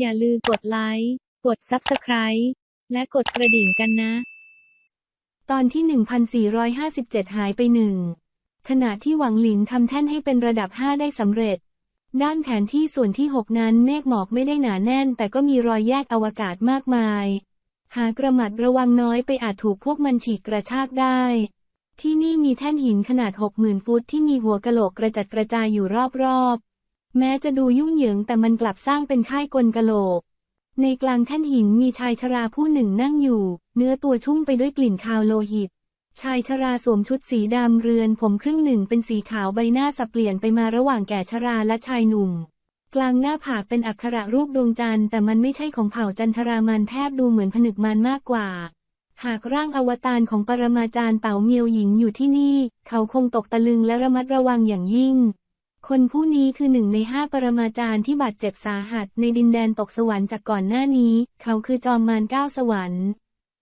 อย่าลืมกดไลค์ กด Subscribe และกดกระดิ่งกันนะ ตอนที่ 1457 หายไปหนึ่ง ขณะที่หวังหลินทำแท่นให้เป็นระดับ 5 ได้สำเร็จ ด้านแผนที่ส่วนที่ 6 นั้นเมฆหมอกไม่ได้หนาแน่น แต่ก็มีรอยแยกอวกาศมากมาย หากระหมัดระวังน้อยไปอาจถูกพวกมันฉีกกระชากได้ ที่นี่มีแท่นหินขนาด 60,000 ฟุตที่มีหัวกะโหลกกระจัดกระจายอยู่รอบๆ แม้จะดูยุ่งเหยิงแต่มันกลับสร้างเป็นค่ายกลกะโหลก ในกลางแท่นหินมีชายชราผู้หนึ่งนั่งอยู่ เนื้อตัวชุ่มไปด้วยกลิ่นคาวโลหิต ชายชราสวมชุดสีดำเรือนผมครึ่งหนึ่งเป็นสีขาวใบหน้าสับเปลี่ยนไปมาระหว่างแก่ชราและชายหนุ่ม กลางหน้าผากเป็นอักขระรูปดวงจันทร์แต่มันไม่ใช่ของเผ่าจันทรามันแทบดูเหมือนผนึกมันมากกว่า หากร่างอวตารของปรมาจารย์เต๋าเมียวหญิงอยู่ที่นี่ เขาคงตกตะลึงและระมัดระวังอย่างยิ่ง คนผู้นี้คือหนึ่งในห้าปรมาจารย์ที่บาดเจ็บสาหัสในดินแดนตกสวรรค์จากก่อนหน้านี้ เขาคือจอมมารเก้าสวรรค์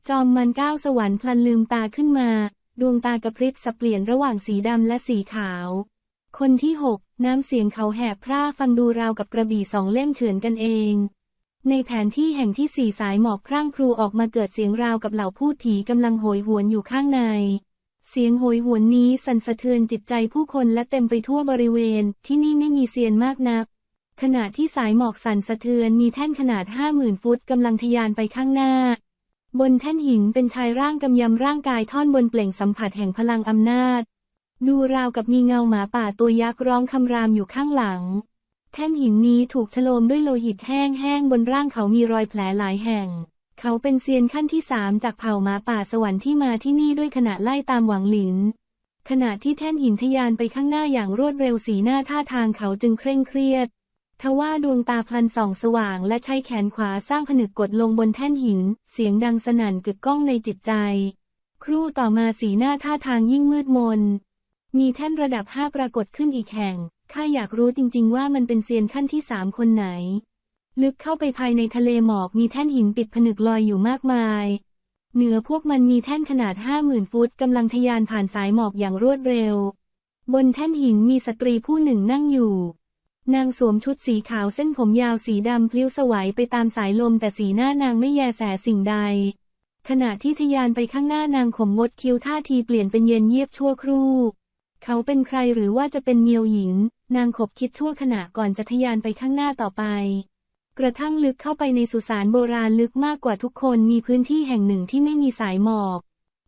จอมมารเก้าสวรรค์พลันลืมตาขึ้นมา ดวงตากระพริบสับเปลี่ยนระหว่างสีดำและสีขาว คนที่หกน้ำเสียงเขาแหบพร่าฟังดูราวกับกระบี่สองเล่มเฉือนกันเอง ในแผนที่แห่งที่สี่สายหมอกพร่างพรูออกมาเกิดเสียงราวกับเหล่าพูดผีกำลังโหยหวนอยู่ข้างใน เสียงโหยหวนนี้สั่นสะเทือนจิตใจผู้คนและเต็มไปทั่วบริเวณ ที่นี่ไม่มีเซียนมากนัก ขณะที่สายหมอกสั่นสะเทือนมีแท่นขนาดห้าหมื่นฟุตกำลังทะยานไปข้างหน้า บนแท่นหินเป็นชายร่างกำยำร่างกายท่อนบนเปล่งสัมผัสแห่งพลังอำนาจ ดูราวกับมีเงาหมาป่าตัวยักษ์ร้องคำรามอยู่ข้างหลัง แท่นหินนี้ถูกฉโลมด้วยโลหิตแห้งๆบนร่างเขามีรอยแผลหลายแห่ง เขาเป็นเซียนขั้นที่สามจากเผ่าหมาป่าสวรรค์ที่มาที่นี่ด้วยขณะไล่ตามหวังหลิน ขณะที่แท่นหินทะยานไปข้างหน้าอย่างรวดเร็วสีหน้าท่าทางเขาจึงเคร่งเครียด ทว่าดวงตาพลันส่องสว่างและใช้แขนขวาสร้างผนึกกดลงบนแท่นหิน เสียงดังสนั่นกึกก้องในจิตใจ ครู่ต่อมาสีหน้าท่าทางยิ่งมืดมน มีแท่นระดับห้าปรากฏขึ้นอีกแห่งข้าอยากรู้จริง ๆ ว่ามันเป็นเซียนขั้นที่สามคนไหน ลึกเข้าไปภายในทะเลหมอกมีแท่นหินปิดผนึกลอยอยู่มากมาย เหนือพวกมันมีแท่นขนาดห้าหมื่นฟุตกำลังทะยานผ่านสายหมอกอย่างรวดเร็ว บนแท่นหินมีสตรีผู้หนึ่งนั่งอยู่ นางสวมชุดสีขาวเส้นผมยาวสีดำพลิ้วสวัยไปตามสายลมแต่สีหน้านางไม่แยแสสิ่งใด ขณะที่ทะยานไปข้างหน้านางขมงดคิ้วท่าทีเปลี่ยนเป็นเย็นเยียบชั่วครู่ เขาเป็นใครหรือว่าจะเป็นเมียวหญิง นางขบคิดชั่วขณะก่อนจะทะยานไปข้างหน้าต่อไป กระทั่งลึกเข้าไปในสุสานโบราณลึกมากกว่าทุกคนมีพื้นที่แห่งหนึ่งที่ไม่มีสายหมอก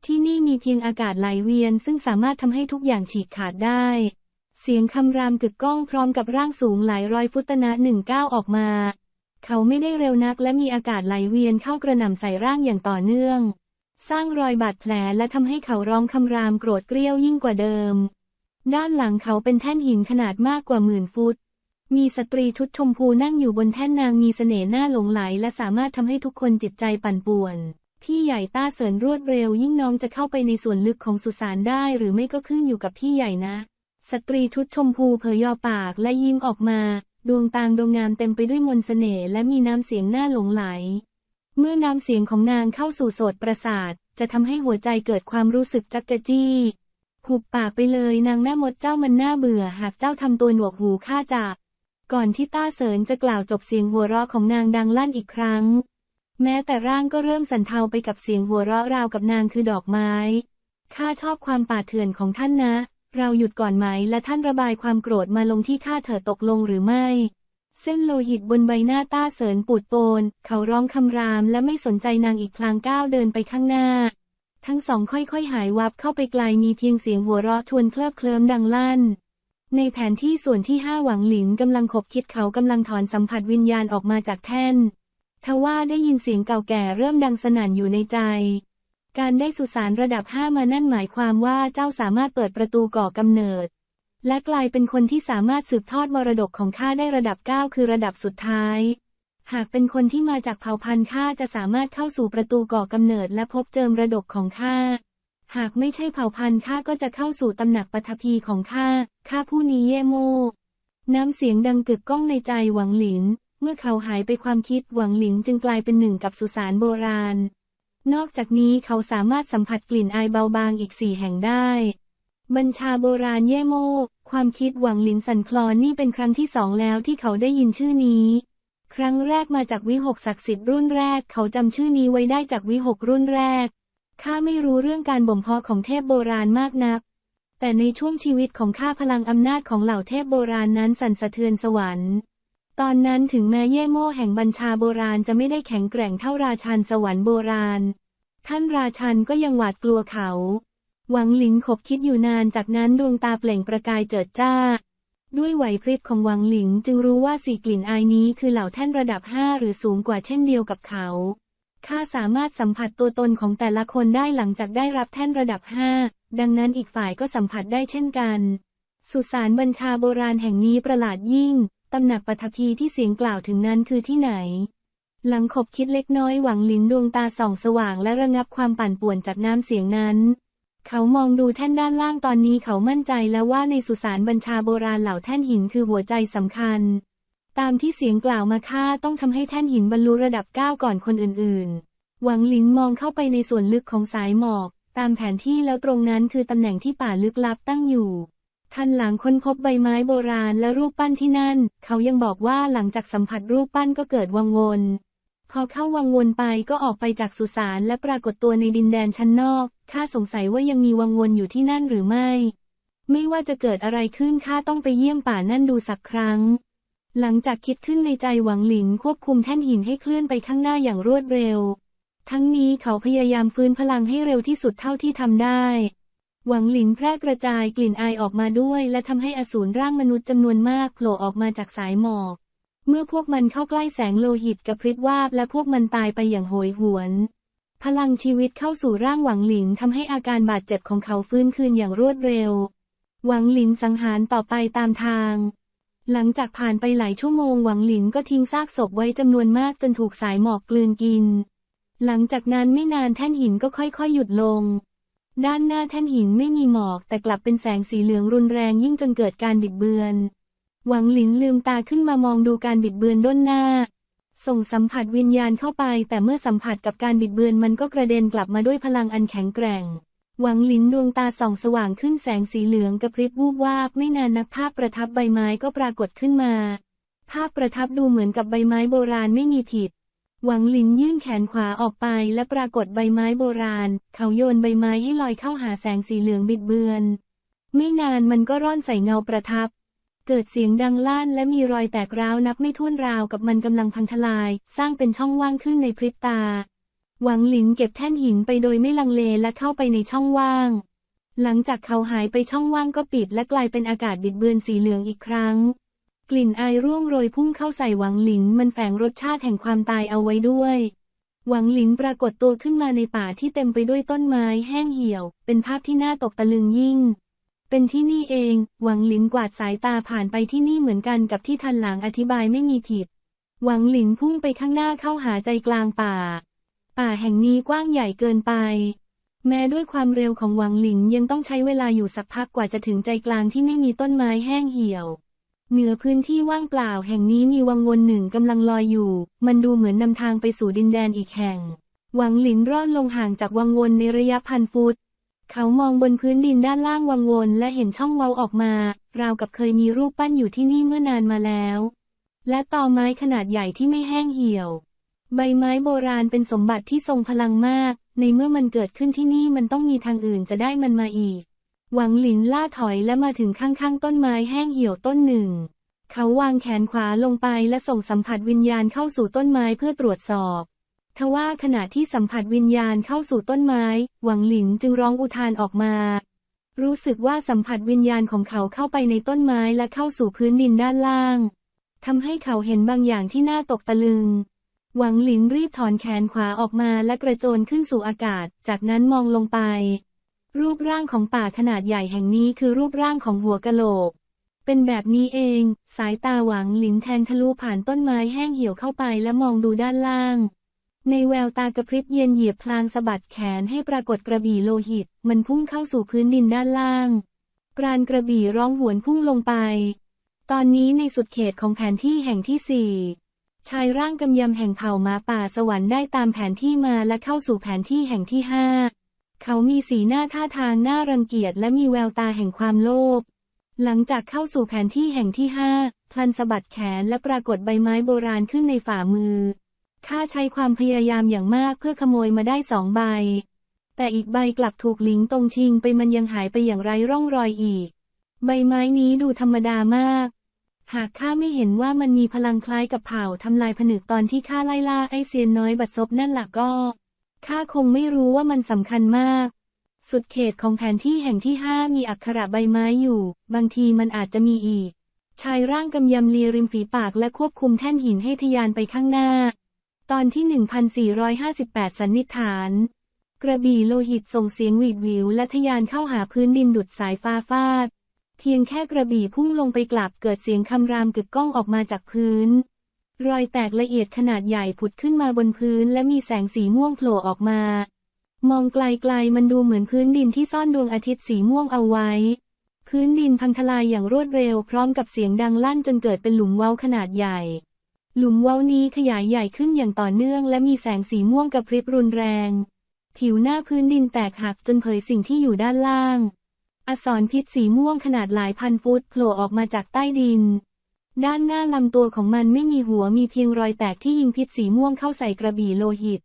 ที่นี่มีเพียงอากาศไหลเวียน ซึ่งสามารถทำให้ทุกอย่างฉีกขาดได้ เสียงคำรามกึกก้องพร้อมกับร่างสูงหลายร้อยฟุตนะหนึ่งก้าวออกมา เขาไม่ได้เร็วนักและมีอากาศไหลเวียนเข้ากระหน่ำใส่ร่างอย่างต่อเนื่อง สร้างรอยบาดแผลและทำให้เขาร้องคำรามโกรธเกรี้ยวยิ่งกว่าเดิม ด้านหลังเขาเป็นแท่นหินขนาดมากกว่าหมื่นฟุต มีสตรีชุดชมพูนั่งอยู่บนแท่นนางมีเสน่ห์หน้าหลงไหล และสามารถทำให้ทุกคนจิตใจปั่นป่วน พี่ใหญ่ต้าเสริญรวดเร็วยิ่งน้องจะเข้าไปในส่วนลึกของสุสานได้ หรือไม่ก็ขึ้นอยู่กับพี่ใหญ่นะ สตรีชุดชมพูเผยยอปากและยิ้มออกมา ดวงตางดวงงามเต็มไปด้วยมนต์เสน่ห์และมีน้ำเสียงหน่าหลงไหล เมื่อน้ำเสียงของนางเข้าสู่โสตประสาท จะทำให้หัวใจเกิดความรู้สึกจักกะจี้หุบปากไปเลยนางแม่มดเจ้ามันน่าเบื่อ หากเจ้าทำตัวหนวกหูข้าจับ ก่อนที่ต้าเสริญจะกล่าวจบเสียงหัวเราะของนางดังลั่นอีกครั้ง แม้แต่ร่างก็เริ่มสั่นเทาไปกับเสียงหัวเราะราวกับนางคือดอกไม้ ข้าชอบความป่าเถื่อนของท่านนะ เราหยุดก่อนไหมและท่านระบายความโกรธมาลงที่ข้าเถิดตกลงหรือไม่ เส้นโลหิตบนใบหน้าต้าเสริญปูดโปน เขาร้องคำรามและไม่สนใจนางอีกพลางก้าวเดินไปข้างหน้า ทั้งสองค่อยๆหายวับเข้าไปไกลมีเพียงเสียงหัวเราะชวนเคลิบเคลิ้มดังลั่น ในแผนที่ส่วนที่ห้าหวังหลินกำลังขบคิดเขากำลังถอนสัมผัสวิญญาณออกมาจากแท่น ทว่าได้ยินเสียงเก่าแก่เริ่มดังสนั่นอยู่ในใจ การได้สุสานระดับห้ามานั่นหมายความว่าเจ้าสามารถเปิดประตูก่อกำเนิด และกลายเป็นคนที่สามารถสืบทอดมรดกของข้าได้ระดับเก้าคือระดับสุดท้าย หากเป็นคนที่มาจากเผ่าพันธุ์ข้าจะสามารถเข้าสู่ประตูก่อกำเนิดและพบเจอมรดกของข้า หากไม่ใช่เผ่าพันธุ์ข้าก็จะเข้าสู่ตำหนักปฐพีของข้า ข้าผู้นี้เย่โมน้ำเสียงดังกึกก้องในใจหวังหลิน เมื่อเขาหายไปความคิดหวังหลินจึงกลายเป็นหนึ่งกับสุสานโบราณ นอกจากนี้เขาสามารถสัมผัสกลิ่นอายเบาบางอีกสี่แห่งได้ บัญชาโบราณเย่โมความคิดหวังหลินสันคลอนนี่เป็นครั้งที่สองแล้วที่เขาได้ยินชื่อนี้ ครั้งแรกมาจากวิหกศักดิ์สิทธิ์รุ่นแรก เขาจำชื่อนี้ไว้ได้จากวิหกรุ่นแรก ข้าไม่รู้เรื่องการบ่มเพาะของเทพโบราณมากนัก แต่ในช่วงชีวิตของข้าพลังอำนาจของเหล่าเทพโบราณนั้นสั่นสะเทือนสวรรค์ ตอนนั้นถึงแม้เย่โม่แห่งบัญชาโบราณจะไม่ได้แข็งแกร่งเท่าราชันสวรรค์โบราณ ท่านราชันก็ยังหวาดกลัวเขา หวังหลินขบคิดอยู่นานจากนั้นดวงตาเปล่งประกายเจิดจ้า ด้วยไหวพริบของหวังหลิงจึงรู้ว่าสี่กลิ่นอายนี้คือเหล่าท่านระดับห้าหรือสูงกว่าเช่นเดียวกับเขา ข้าสามารถสัมผัสตัวตนของแต่ละคนได้หลังจากได้รับแท่นระดับห้าดังนั้นอีกฝ่ายก็สัมผัสได้เช่นกัน สุสานบัญชาโบราณแห่งนี้ประหลาดยิ่ง ตำหนักปฐพีที่เสียงกล่าวถึงนั้นคือที่ไหน หลังขบคิดเล็กน้อยหวังลินดวงตาส่องสว่างและระงับความปั่นป่วนจากน้ำเสียงนั้น เขามองดูแท่นด้านล่างตอนนี้เขามั่นใจแล้วว่าในสุสานบัญชาโบราณเหล่าแท่นหินคือหัวใจสำคัญ ตามที่เสียงกล่าวมาค่าต้องทำให้แท่นหินบรรลุระดับเก้าก่อนคนอื่นๆ หวังหลินมองเข้าไปในส่วนลึกของสายหมอก ตามแผนที่แล้วตรงนั้นคือตำแหน่งที่ป่าลึกลับตั้งอยู่ทันหลังค้นพบใบไม้โบราณและรูปปั้นที่นั่น เขายังบอกว่าหลังจากสัมผัสรูปปั้นก็เกิดวังวนพอเข้าวังวนไปก็ออกไปจากสุสานและปรากฏตัวในดินแดนชั้นนอก ข้าสงสัยว่ายังมีวังวนอยู่ที่นั่นหรือไม่ ไม่ว่าจะเกิดอะไรขึ้นข้าต้องไปเยี่ยมป่านั่นดูสักครั้ง หลังจากคิดขึ้นในใจหวังหลินควบคุมแท่นหินให้เคลื่อนไปข้างหน้าอย่างรวดเร็ว ทั้งนี้เขาพยายามฟื้นพลังให้เร็วที่สุดเท่าที่ทำได้ หวังหลินแพร่กระจายกลิ่นอายออกมาด้วย และทำให้อสูรร่างมนุษย์จำนวนมากโผล่ออกมาจากสายหมอก เมื่อพวกมันเข้าใกล้แสงโลหิตกับพริบวาบและพวกมันตายไปอย่างโหยหวน พลังชีวิตเข้าสู่ร่างหวังหลินทำให้อาการบาดเจ็บของเขาฟื้นคืนอย่างรวดเร็ว หวังหลินสังหารต่อไปตามทาง หลังจากผ่านไปหลายชั่วโมงหวังหลินก็ทิ้งซากศพไว้จำนวนมากจนถูกสายหมอกกลืนกิน หลังจากนั้นไม่นานแท่นหินก็ค่อยๆ หยุดลง ด้านหน้าแท่นหินไม่มีหมอกแต่กลับเป็นแสงสีเหลืองรุนแรงยิ่งจนเกิดการบิดเบือน หวังหลินลืมตาขึ้นมามองดูการบิดเบือนด้านหน้า ส่งสัมผัสวิญญาณเข้าไป แต่เมื่อสัมผัสกับการบิดเบือนมันก็กระเด็นกลับมาด้วยพลังอันแข็งแกร่ง หวังหลินดวงตาส่องสว่างขึ้นแสงสีเหลืองกระพริบวูบวาบไม่นานนักภาพประทับใบไม้ก็ปรากฏขึ้นมา ภาพประทับดูเหมือนกับใบไม้โบราณไม่มีผิด หวังหลินยื่นแขนขวาออกไปและปรากฏใบไม้โบราณ เขาโยนใบไม้ให้ลอยเข้าหาแสงสีเหลืองบิดเบือน ไม่นานมันก็ร่อนใส่เงาประทับ เกิดเสียงดังลั่นและมีรอยแตกร้าวนับไม่ถ้วนราวกับมันกำลังพังทลาย สร้างเป็นช่องว่างขึ้นในพริบตา หวังหลินเก็บแท่นหินไปโดยไม่ลังเลและเข้าไปในช่องว่าง หลังจากเขาหายไปช่องว่างก็ปิดและกลายเป็นอากาศบิดเบือนสีเหลืองอีกครั้ง กลิ่นอายร่วงโรยพุ่งเข้าใส่หวังหลินมันแฝงรสชาติแห่งความตายเอาไว้ด้วย หวังหลินปรากฏตัวขึ้นมาในป่าที่เต็มไปด้วยต้นไม้แห้งเหี่ยว เป็นภาพที่น่าตกตะลึงยิ่ง เป็นที่นี่เอง หวังหลินกวาดสายตาผ่านไปที่นี่เหมือนกันกับที่ทันหลังอธิบายไม่มีผิด หวังหลินพุ่งไปข้างหน้าเข้าหาใจกลางป่า ป่าแห่งนี้กว้างใหญ่เกินไป แม้ด้วยความเร็วของหวังหลินยังต้องใช้เวลาอยู่สักพักกว่าจะถึงใจกลางที่ไม่มีต้นไม้แห้งเหี่ยว เหนือพื้นที่ว่างเปล่าแห่งนี้มีวังวนหนึ่งกำลังลอยอยู่ มันดูเหมือนนำทางไปสู่ดินแดนอีกแห่ง หวังหลินร่อนลงห่างจากวังวนในระยะพันฟุต เขามองบนพื้นดินด้านล่างวังวนและเห็นช่องเว้าออกมา ราวกับเคยมีรูปปั้นอยู่ที่นี่เมื่อนานมาแล้ว และตอไม้ขนาดใหญ่ที่ไม่แห้งเหี่ยว ใบไม้โบราณเป็นสมบัติที่ทรงพลังมาก ในเมื่อมันเกิดขึ้นที่นี่มันต้องมีทางอื่นจะได้มันมาอีก หวังหลินล่าถอยและมาถึงข้างๆ ต้นไม้แห้งเหี่ยวต้นหนึ่ง เขาวางแขนขวาลงไปและส่งสัมผัสวิญญาณเข้าสู่ต้นไม้เพื่อตรวจสอบทว่าขณะที่สัมผัสวิญญาณเข้าสู่ต้นไม้ หวังหลินจึงร้องอุทานออกมา รู้สึกว่าสัมผัสวิญญาณของเขาเข้าไปในต้นไม้และเข้าสู่พื้นดินด้านล่างทำให้เขาเห็นบางอย่างที่น่าตกตะลึง หวังหลินรีบถอนแขนขวาออกมาและกระโจนขึ้นสู่อากาศ จากนั้นมองลงไป รูปร่างของป่าขนาดใหญ่แห่งนี้คือรูปร่างของหัวกะโหลก เป็นแบบนี้เอง สายตาหวังหลินแทงทะลุผ่านต้นไม้แห้งเหี่ยวเข้าไปและมองดูด้านล่าง ในแววตากระพริบเย็นเหยียบพลางสะบัดแขนให้ปรากฏกระบี่โลหิต มันพุ่งเข้าสู่พื้นดินด้านล่างกรานกระบี่ร้องหวนพุ่งลงไป ตอนนี้ในสุดเขตของแผนที่แห่งที่สี่ ชายร่างกำยำแห่งเผ่าหมาป่าสวรรค์ได้ตามแผนที่มาและเข้าสู่แผนที่แห่งที่ห้าเขามีสีหน้าท่าทางน่ารังเกียจและมีแววตาแห่งความโลภ หลังจากเข้าสู่แผนที่แห่งที่ห้าพลันสะบัดแขนและปรากฏใบไม้โบราณขึ้นในฝ่ามือ ข้าใช้ความพยายามอย่างมากเพื่อขโมยมาได้สองใบ แต่อีกใบกลับถูกหลิงตรงชิงไปมันยังหายไปอย่างไร้ร่องรอยอีก ใบไม้นี้ดูธรรมดามาก หากข้าไม่เห็นว่ามันมีพลังคล้ายกับเผ่าทำลายผนึกตอนที่ข้าไล่ล่าไอเซียนน้อยบัดซบนั่นล่ะก็ ข้าคงไม่รู้ว่ามันสำคัญมาก สุดเขตของแผนที่แห่งที่ห้ามีอักขระใบไม้อยู่ บางทีมันอาจจะมีอีก ชายร่างกำยำเลียริมฝีปากและควบคุมแท่นหินให้ทะยานไปข้างหน้า ตอนที่ 1458 สันนิษฐาน กระบี่โลหิตส่งเสียงหวีดหวิวและทะยานเข้าหาพื้นดินดุดสายฟ้าฟาด เพียงแค่กระบี่พุ่งลงไปกลับเกิดเสียงคำรามกึกก้องออกมาจากพื้น รอยแตกละเอียดขนาดใหญ่ผุดขึ้นมาบนพื้นและมีแสงสีม่วงโผล่ออกมา มองไกลๆมันดูเหมือนพื้นดินที่ซ่อนดวงอาทิตย์สีม่วงเอาไว้ พื้นดินพังทลายอย่างรวดเร็วพร้อมกับเสียงดังลั่นจนเกิดเป็นหลุมเว้าขนาดใหญ่ หลุมเว้านี้ขยายใหญ่ขึ้นอย่างต่อเนื่อง และมีแสงสีม่วงกระพริบรุนแรง ผิวหน้าพื้นดินแตกหักจนเผยสิ่งที่อยู่ด้านล่าง อสรพิษสีม่วงขนาดหลายพันฟุตโผล่ออกมาจากใต้ดิน ด้านหน้าลำตัวของมันไม่มีหัวมีเพียงรอยแตกที่ยิงพิษสีม่วงเข้าใส่กระบี่โลหิต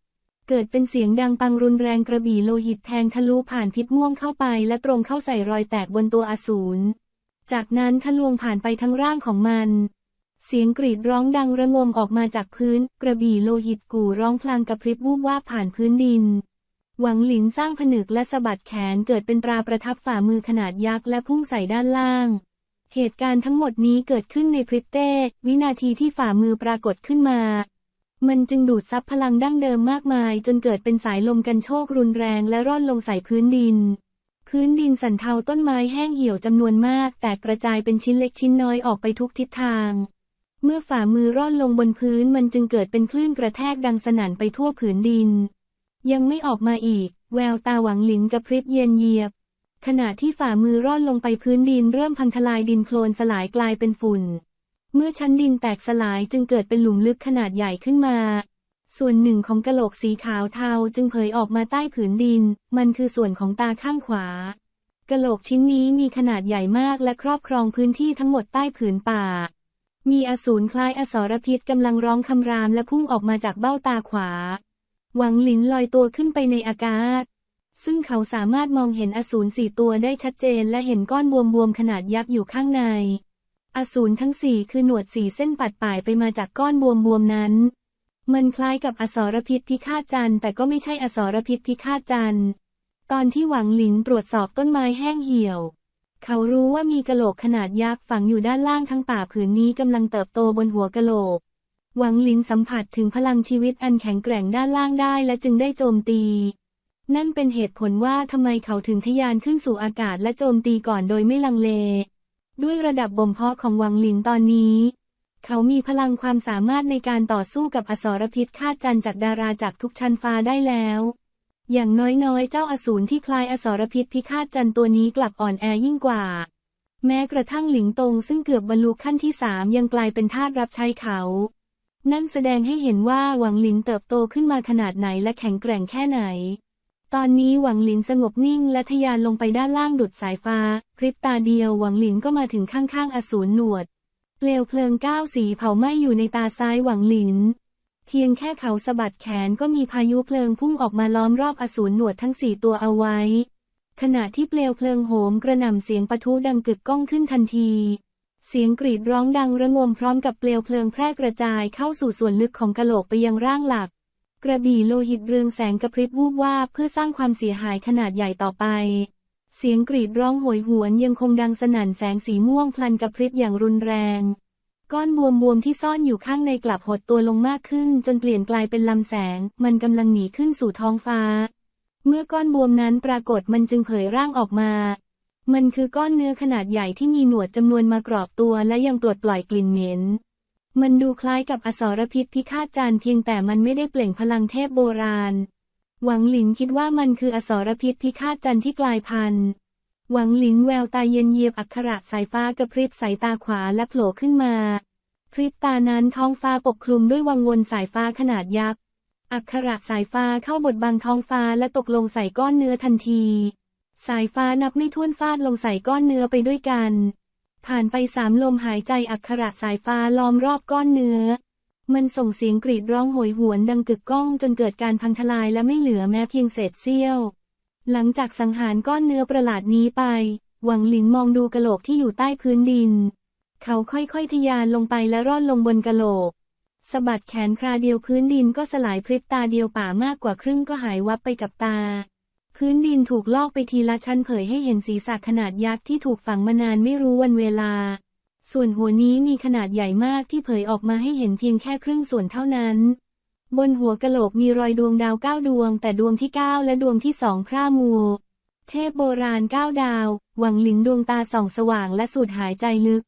เกิดเป็นเสียงดังปังรุนแรงกระบี่โลหิตแทงทะลุผ่านพิษม่วงเข้าไป และตรงเข้าใส่รอยแตกบนตัวอสูร จากนั้นทะลวงผ่านไปทั้งร่างของมันเสียงกรีดร้องดังระงมออกมาจากพื้น กระบี่โลหิตกู่ร้องพลางกระพริบวูบว่าบผ่านพื้นดิน หวังหลินสร้างผนึกและสะบัดแขนเกิดเป็นตราประทับฝ่ามือขนาดยักษ์และพุ่งใส่ด้านล่าง เหตุการณ์ทั้งหมดนี้เกิดขึ้นในพริบเต้วินาทีที่ฝ่ามือปรากฏขึ้นมา มันจึงดูดซับพลังดั้งเดิมมากมาย จนเกิดเป็นสายลมกันโชกรุนแรงและร่อนลงใส่พื้นดิน พื้นดินสันเทาต้นไม้แห้งเหี่ยวจำนวนมาก แตกกระจายเป็นชิ้นเล็กชิ้นน้อยออกไปทุกทิศทาง เมื่อฝ่ามือร่อนลงบนพื้นมันจึงเกิดเป็นคลื่นกระแทกดังสนั่นไปทั่วผืนดิน ยังไม่ออกมาอีก แววตาหวังหลินกระพริบเย็นเยียบ ขณะที่ฝ่ามือร่อนลงไปพื้นดินเริ่มพังทลายดินโคลนสลายกลายเป็นฝุ่น เมื่อชั้นดินแตกสลายจึงเกิดเป็นหลุมลึกขนาดใหญ่ขึ้นมา ส่วนหนึ่งของกะโหลกสีขาวเทาจึงเผยออกมาใต้ผืนดิน มันคือส่วนของตาข้างขวากะโหลกชิ้นนี้มีขนาดใหญ่มากและครอบครองพื้นที่ทั้งหมดใต้ผืนป่า มีอสูรคล้ายอสรพิษกำลังร้องคำรามและพุ่งออกมาจากเบ้าตาขวา หวังหลินลอยตัวขึ้นไปในอากาศ ซึ่งเขาสามารถมองเห็นอสูรสี่ตัวได้ชัดเจนและเห็นก้อนบวมๆขนาดยักษ์อยู่ข้างใน อสูรทั้งสี่คือหนวดสีเส้นปัดป่ายไปมาจากก้อนบวมๆนั้น มันคล้ายกับอสรพิษพิฆาตจันทร์แต่ก็ไม่ใช่อสรพิษพิฆาตจันทร์ ตอนที่หวังหลินตรวจสอบต้นไม้แห้งเหี่ยว เขารู้ว่ามีกะโหลกขนาดยักษ์ฝังอยู่ด้านล่างทั้งป่าผืนนี้กำลังเติบโตบนหัวกะโหลก หวังหลินสัมผัสถึงพลังชีวิตอันแข็งแกร่งด้านล่างได้และจึงได้โจมตี นั่นเป็นเหตุผลว่าทำไมเขาถึงทะยานขึ้นสู่อากาศและโจมตีก่อนโดยไม่ลังเล ด้วยระดับบ่มเพาะของหวังหลินตอนนี้ เขามีพลังความสามารถในการต่อสู้กับอสรพิษคาดจันจากดาราจากทุกชั้นฟ้าได้แล้ว อย่างน้อยๆ เจ้าอสูรที่คลายอสรพิษพิฆาตจันตัวนี้กลับอ่อนแอยิ่งกว่า แม้กระทั่งหลิงตงซึ่งเกือบบรรลุขั้นที่สามยังกลายเป็นทาสรับใช้เขา นั่นแสดงให้เห็นว่าหวังหลินเติบโตขึ้นมาขนาดไหนและแข็งแกร่งแค่ไหน ตอนนี้หวังหลินสงบนิ่งและทยานลงไปด้านล่างดุดสายฟ้า พริบตาเดียวหวังหลินก็มาถึงข้างๆอสูรหนวด เปลวเพลิงก้าวสีเผาไหม้อยู่ในตาซ้ายหวังหลิน เพียงแค่เขาสะบัดแขนก็มีพายุเพลิงพุ่งออกมาล้อมรอบอสูรหนวดทั้งสี่ตัวเอาไว้ ขณะที่เปลวเพลิงโหมกระหน่ำเสียงปะทุดังกึกก้องขึ้นทันที เสียงกรีดร้องดังระงมพร้อมกับเปลวเพลิงแพร่กระจายเข้าสู่ส่วนลึกของกะโหลกไปยังร่างหลัก กระบี่โลหิตเรืองแสงกระพริบวูบวาบเพื่อสร้างความเสียหายขนาดใหญ่ต่อไป เสียงกรีดร้องโหยหวนยังคงดังสนั่นแสงสีม่วงพลันกระพริบอย่างรุนแรง ก้อนบวมบวมที่ซ่อนอยู่ข้างในกลับหดตัวลงมากขึ้น จนเปลี่ยนกลายเป็นลำแสง มันกำลังหนีขึ้นสู่ท้องฟ้า เมื่อก้อนบวมนั้นปรากฏมันจึงเผยร่างออกมา มันคือก้อนเนื้อขนาดใหญ่ที่มีหนวดจำนวนมากรอบตัวและยังปลดปล่อยกลิ่นเหม็น มันดูคล้ายกับอสรพิษพิฆาตจันทร์เพียงแต่มันไม่ได้เปล่งพลังเทพโบราณ หวังหลินคิดว่ามันคืออสรพิษพิฆาตจันทร์ที่กลายพันธุ์ หวังหลินแววตาเย็นเยียบอักขระสายฟ้ากระพริบสายตาขวาและโผล่ขึ้นมา พริบตานั้นท้องฟ้าปกคลุมด้วยวังวนสายฟ้าขนาดยักษ์ อักขระสายฟ้าเข้าบดบังท้องฟ้าและตกลงใส่ก้อนเนื้อทันที สายฟ้านับไม่ถ้วนฟาดลงใส่ก้อนเนื้อไปด้วยกัน ผ่านไปสามลมหายใจอักขระสายฟ้าล้อมรอบก้อนเนื้อ มันส่งเสียงกรีดร้องโหยหวนดังกึกก้องจนเกิดการพังทลายและไม่เหลือแม้เพียงเศษเสี้ยว หลังจากสังหารก้อนเนื้อประหลาดนี้ไป หวังหลินมองดูกะโหลกที่อยู่ใต้พื้นดิน เขาค่อยๆทะยานลงไปและร่อนลงบนกะโหลกสะบัดแขนคราเดียวพื้นดินก็สลายพริบตาเดียวป่ามากกว่าครึ่งก็หายวับไปกับตา พื้นดินถูกลอกไปทีละชั้นเผยให้เห็นศีรษะขนาดยักษ์ที่ถูกฝังมานานไม่รู้วันเวลา ส่วนหัวนี้มีขนาดใหญ่มากที่เผยออกมาให้เห็นเพียงแค่ครึ่งส่วนเท่านั้น บนหัวกะโหลกมีรอยดวงดาวเก้าดวง แต่ดวงที่เก้าและดวงที่สองพร่ามัวเทพโบราณเก้าดาว หวังหลินดวงตาส่องสว่างและสูดหายใจลึก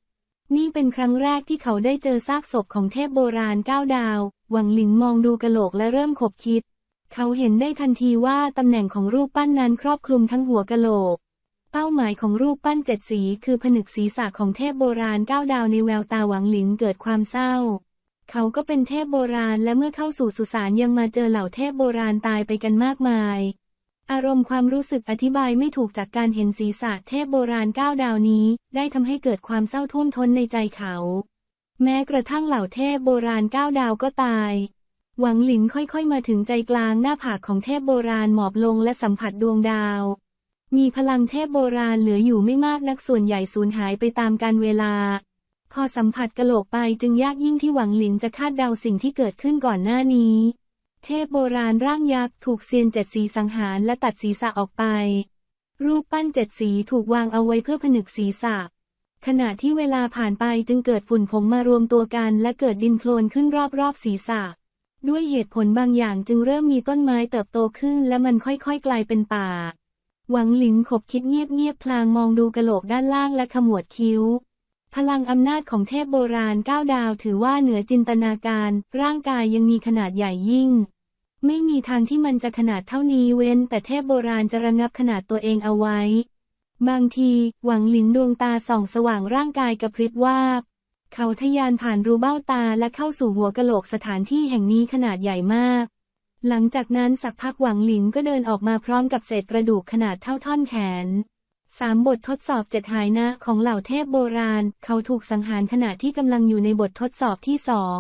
นี่เป็นครั้งแรกที่เขาได้เจอซากศพของเทพโบราณเก้าดาว หวังหลินมองดูกะโหลกและเริ่มขบคิด เขาเห็นได้ทันทีว่าตำแหน่งของรูปปั้นนั้นครอบคลุมทั้งหัวกะโหลก เป้าหมายของรูปปั้นเจ็ดสีคือผนึกศีรษะของเทพโบราณเก้าดาวในแววตาหวังหลินเกิดความเศร้า เขาก็เป็นเทพโบราณและเมื่อเข้าสู่สุสานยังมาเจอเหล่าเทพโบราณตายไปกันมากมาย อารมณ์ความรู้สึกอธิบายไม่ถูกจากการเห็นศีรษะเทพโบราณเก้าดาวนี้ ได้ทำให้เกิดความเศร้าท่วมท้นในใจเขา แม้กระทั่งเหล่าเทพโบราณเก้าดาวก็ตาย หวังหลินค่อยๆมาถึงใจกลางหน้าผากของเทพโบราณหมอบลงและสัมผัสดวงดาว มีพลังเทพโบราณเหลืออยู่ไม่มากนักส่วนใหญ่สูญหายไปตามกาลเวลา พอสัมผัสกะโหลกไปจึงยากยิ่งที่หวังหลินจะคาดเดาสิ่งที่เกิดขึ้นก่อนหน้านี้ เทพโบราณร่างยักษ์ถูกเซียนเจ็ดสีสังหารและตัดศีรษะออกไป รูปปั้นเจ็ดสีถูกวางเอาไว้เพื่อผนึกศีรษะขณะที่เวลาผ่านไปจึงเกิดฝุ่นผงมารวมตัวกันและเกิดดินโคลนขึ้นรอบๆศีรษะ ด้วยเหตุผลบางอย่างจึงเริ่มมีต้นไม้เติบโตขึ้นและมันค่อยๆ กลายเป็นป่า หวังหลินขบคิดเงียบๆพลางมองดูกระโหลกด้านล่างและขมวดคิ้ว พลังอำนาจของเทพโบราณก้าวดาวถือว่าเหนือจินตนาการ ร่างกายยังมีขนาดใหญ่ยิ่ง ไม่มีทางที่มันจะขนาดเท่านี้เว้น แต่เทพโบราณจะระงับขนาดตัวเองเอาไว้ บางที หวังหลินดวงตาส่องสว่างร่างกายกระพริบวาบ เขาทะยานผ่านรูเบ้าตาและเข้าสู่หัวกะโหลกสถานที่แห่งนี้ขนาดใหญ่มาก หลังจากนั้นสักพักหวังหลินก็เดินออกมาพร้อมกับเศษกระดูกขนาดเท่าท่อนแขนสามบททดสอบเจ็ดหายนะของเหล่าเทพโบราณ เขาถูกสังหารขณะที่กำลังอยู่ในบททดสอบที่สอง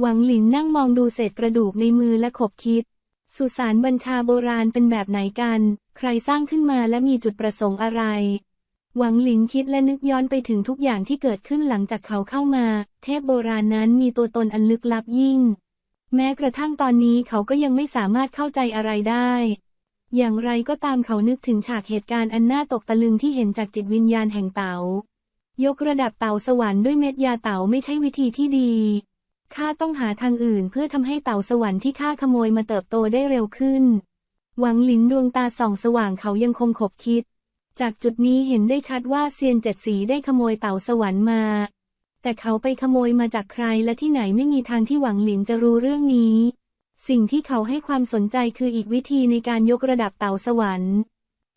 หวังหลินนั่งมองดูเศษกระดูกในมือและขบคิด สุสานบัญชาโบราณเป็นแบบไหนกัน ใครสร้างขึ้นมาและมีจุดประสงค์อะไร หวังหลินคิดและนึกย้อนไปถึงทุกอย่างที่เกิดขึ้นหลังจากเขาเข้ามา เทพโบราณนั้นมีตัวตนอันลึกลับยิ่ง แม้กระทั่งตอนนี้เขาก็ยังไม่สามารถเข้าใจอะไรได้ อย่างไรก็ตามเขานึกถึงฉากเหตุการณ์อันน่าตกตะลึงที่เห็นจากจิตวิญญาณแห่งเต๋ายกระดับเต่าสวรรค์ด้วยเม็ดยาเต่าไม่ใช่วิธีที่ดี ข้าต้องหาทางอื่นเพื่อทำให้เต่าสวรรค์ที่ข้าขโมยมาเติบโตได้เร็วขึ้น หวังหลินดวงตาส่องสว่างเขายังคงขบคิด จากจุดนี้เห็นได้ชัดว่าเซียนเจ็ดสีได้ขโมยเต่าสวรรค์มา แต่เขาไปขโมยมาจากใครและที่ไหนไม่มีทางที่หวังหลินจะรู้เรื่องนี้ สิ่งที่เขาให้ความสนใจคืออีกวิธีในการยกระดับเต่าสวรรค์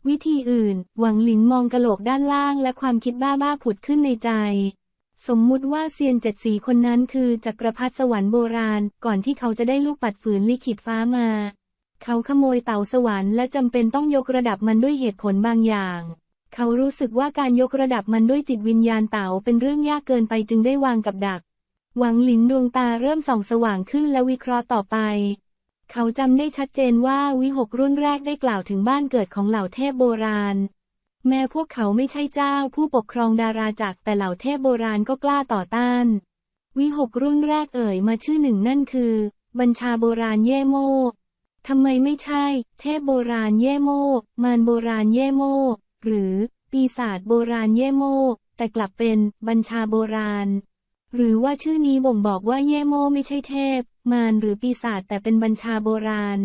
วิธีอื่น หวังหลินมองกระโหลกด้านล่างและความคิดบ้าๆผุดขึ้นในใจ สมมุติว่าเซียนเจ็ดสีคนนั้นคือจักรพรรดิสวรรค์โบราณ ก่อนที่เขาจะได้ลูกปัดฝืนลิขิตฟ้ามา เขาขโมยเต่าสวรรค์และจำเป็นต้องยกระดับมันด้วยเหตุผลบางอย่าง เขารู้สึกว่าการยกระดับมันด้วยจิตวิญญาณเต่าเป็นเรื่องยากเกินไปจึงได้วางกับดัก หวังหลินดวงตาเริ่มส่องสว่างขึ้นและวิเคราะห์ต่อไป เขาจำได้ชัดเจนว่าวิหกรุ่นแรกได้กล่าวถึงบ้านเกิดของเหล่าเทพโบราณ แม้พวกเขาไม่ใช่เจ้าผู้ปกครองดาราจักรแต่เหล่าเทพโบราณก็กล้าต่อต้าน วิหกรุ่นแรกเอ่ยมาชื่อหนึ่งนั่นคือ บัญชาโบราณเย่โม ทำไมไม่ใช่ เทพโบราณเย่โมมารโบราณเย่โมหรือ ปีศาจโบราณเย่โมแต่กลับเป็นบัญชาโบราณ หรือว่าชื่อนี้บ่งบอกว่าเย่โมไม่ใช่เทพ มารหรือปีศาจแต่เป็นบัญชาโบราณ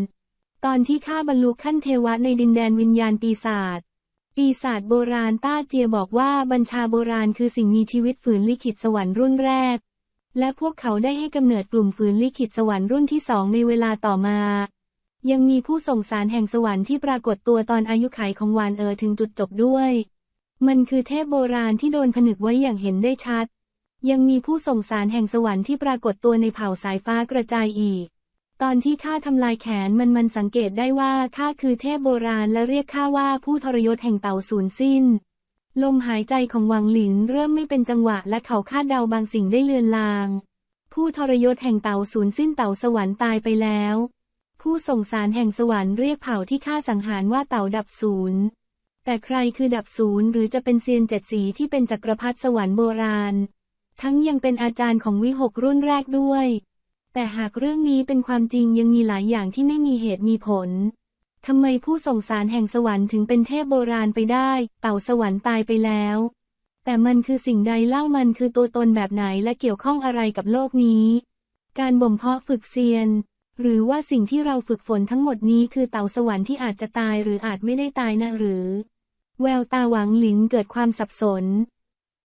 ตอนที่ข้าบรรลุขั้นเทวะในดินแดนวิญญาณปีศาจปีศาจโบราณต้าเจียบอกว่าบัญชาโบราณคือสิ่งมีชีวิตฝืนลิขิตสวรรค์รุ่นแรก และพวกเขาได้ให้กำเนิดกลุ่มฝืนลิขิตสวรรค์รุ่นที่สองในเวลาต่อมา ยังมีผู้ส่งสารแห่งสวรรค์ที่ปรากฏตัวตอนอายุขัยของวานเออถึงจุดจบด้วย มันคือเทพโบราณที่โดนผนึกไว้อย่างเห็นได้ชัด ยังมีผู้ส่งสารแห่งสวรรค์ที่ปรากฏตัวในเผ่าสายฟ้ากระจายอีก ตอนที่ข้าทำลายแขนมันมันสังเกตได้ว่าข้าคือเทพโบราณและเรียกข้าว่าผู้ทรยศแห่งเต่าสูญสิ้น ลมหายใจของวังหลินเริ่มไม่เป็นจังหวะและเขาคาดเดาบางสิ่งได้เลือนลาง ผู้ทรยศแห่งเต่าสูญสิ้นเต่าสวรรค์ตายไปแล้ว ผู้ส่งสารแห่งสวรรค์เรียกเผ่าที่ฆ่าสังหารว่าเต่าดับศูนย์ แต่ใครคือดับศูนย์หรือจะเป็นเซียนเจ็ดสีที่เป็นจักรพรรดิสวรรค์โบราณ ทั้งยังเป็นอาจารย์ของวิหกรุ่นแรกด้วย แต่หากเรื่องนี้เป็นความจริงยังมีหลายอย่างที่ไม่มีเหตุมีผลทำไมผู้ส่งสารแห่งสวรรค์ถึงเป็นเทพโบราณไปได้ เต่าสวรรค์ตายไปแล้ว แต่มันคือสิ่งใดเล่ามันคือตัวตนแบบไหนและเกี่ยวข้องอะไรกับโลกนี้ การบ่มเพาะฝึกเซียน หรือว่าสิ่งที่เราฝึกฝนทั้งหมดนี้คือเต่าสวรรค์ที่อาจจะตายหรืออาจไม่ได้ตายนะหรือ แววตาหวังหลินเกิดความสับสน